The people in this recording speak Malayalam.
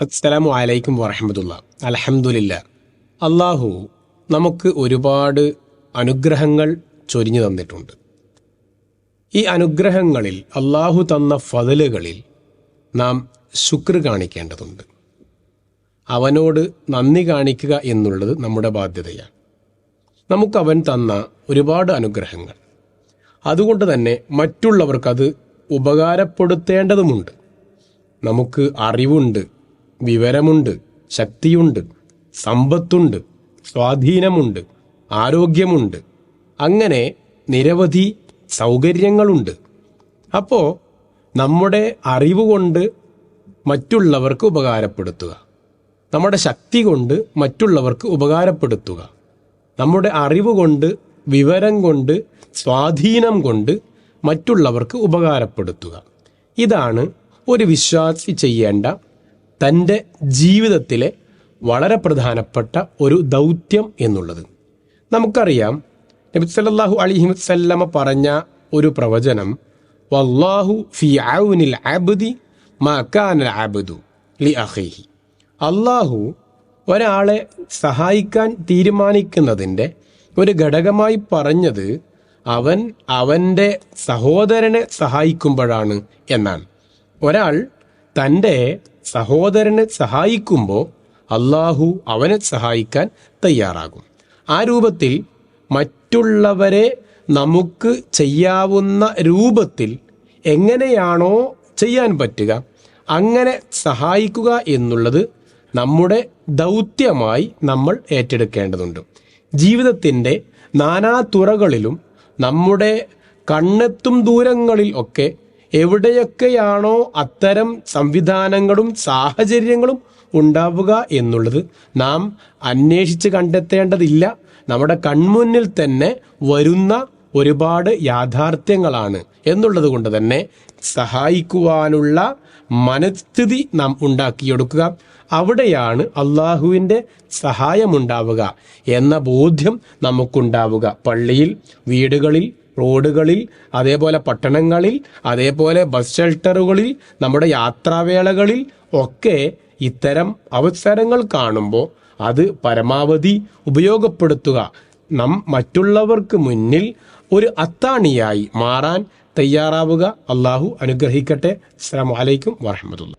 അസ്സലാമു അലൈക്കും വറഹമത്തുള്ള. അലഹമുല്ല അള്ളാഹു നമുക്ക് ഒരുപാട് അനുഗ്രഹങ്ങൾ ചൊരിഞ്ഞു തന്നിട്ടുണ്ട്. ഈ അനുഗ്രഹങ്ങളിൽ അള്ളാഹു തന്ന ഫതലുകളിൽ നാം ശുക്ർ കാണിക്കേണ്ടതുണ്ട്. അവനോട് നന്ദി കാണിക്കുക എന്നുള്ളത് നമ്മുടെ ബാധ്യതയാണ്. നമുക്ക് അവൻ തന്ന ഒരുപാട് അനുഗ്രഹങ്ങൾ. അതുകൊണ്ട് തന്നെ മറ്റുള്ളവർക്കത് ഉപകാരപ്പെടുത്തേണ്ടതുമുണ്ട്. നമുക്ക് അറിവുണ്ട്. വിവരമുണ്ട് ശക്തിയുണ്ട് സമ്പത്തുണ്ട് സ്വാധീനമുണ്ട് ആരോഗ്യമുണ്ട്. അങ്ങനെ നിരവധി സൗകര്യങ്ങളുണ്ട്. അപ്പോൾ നമ്മുടെ അറിവ് കൊണ്ട് മറ്റുള്ളവർക്ക് ഉപകാരപ്പെടുത്തുക. നമ്മുടെ ശക്തി കൊണ്ട് മറ്റുള്ളവർക്ക് ഉപകാരപ്പെടുത്തുക. നമ്മുടെ അറിവ് കൊണ്ട് വിവരം കൊണ്ട് സ്വാധീനം കൊണ്ട് മറ്റുള്ളവർക്ക് ഉപകാരപ്പെടുത്തുക. ഇതാണ് ഒരു വിശ്വാസി ചെയ്യേണ്ട തന്റെ ജീവിതത്തിലെ വളരെ പ്രധാനപ്പെട്ട ഒരു ദൗത്യം എന്നുള്ളത്. നമുക്കറിയാം നബി സല്ലാഹു അലൈഹി വസല്ലമ പറഞ്ഞ ഒരു പ്രവചനം വല്ലാഹു ഫി ഔനിൽ അബ്ദി മാ കാന അബ്ദു ലി അഹേഹി അള്ളാഹു ഒരാളെ സഹായിക്കാൻ തീരുമാനിക്കുന്നതിന്റെ ഒരു ഘടകമായി പറഞ്ഞത് അവൻ അവന്റെ സഹോദരനെ സഹായിക്കുമ്പോഴാണ് എന്നാണ്. ഒരാൾ തന്റെ സഹോദരനെ സഹായിക്കുമ്പോൾ അള്ളാഹു അവനെ സഹായിക്കാൻ തയ്യാറാകും. ആ രൂപത്തിൽ മറ്റുള്ളവരെ നമുക്ക് ചെയ്യാവുന്ന രൂപത്തിൽ എങ്ങനെയാണോ ചെയ്യാൻ പറ്റുക അങ്ങനെ സഹായിക്കുക എന്നുള്ളത് നമ്മുടെ ദൗത്യമായി നമ്മൾ ഏറ്റെടുക്കേണ്ടതുണ്ട്. ജീവിതത്തിന്റെ നാനാ തുറകളിലും നമ്മുടെ കണ്ണെത്തും ദൂരങ്ങളിൽ ഒക്കെ എവിടെയൊക്കെയാണോ അത്തരം സംവിധാനങ്ങളും സാഹചര്യങ്ങളും ഉണ്ടാവുക എന്നുള്ളത് നാം അന്വേഷിച്ച് കണ്ടെത്തേണ്ടതില്ല. നമ്മുടെ കൺമുന്നിൽ തന്നെ വരുന്ന ഒരുപാട് യാഥാർത്ഥ്യങ്ങളാണ്. എന്നുള്ളത് കൊണ്ട് തന്നെ സഹായിക്കുവാനുള്ള മനസ്ഥിതി നാം ഉണ്ടാക്കിയെടുക്കുക. അവിടെയാണ് അള്ളാഹുവിന്റെ സഹായമുണ്ടാവുക എന്ന ബോധ്യം നമുക്കുണ്ടാവുക. പള്ളിയിൽ വീടുകളിൽ റോഡുകളിൽ അതേപോലെ പട്ടണങ്ങളിൽ അതേപോലെ ബസ് ഷെൽട്ടറുകളിൽ നമ്മുടെ യാത്രാവേളകളിൽ ഒക്കെ ഇത്തരം അവസരങ്ങൾ കാണുമ്പോൾ അത് പരമാവധി ഉപയോഗപ്പെടുത്തുക. നാം മറ്റുള്ളവർക്ക് മുന്നിൽ ഒരു അത്താണിയായി മാറാൻ തയ്യാറാവുക. അള്ളാഹു അനുഗ്രഹിക്കട്ടെ. അസ്സാം വലൈക്കും വാഹമത്തുള്ള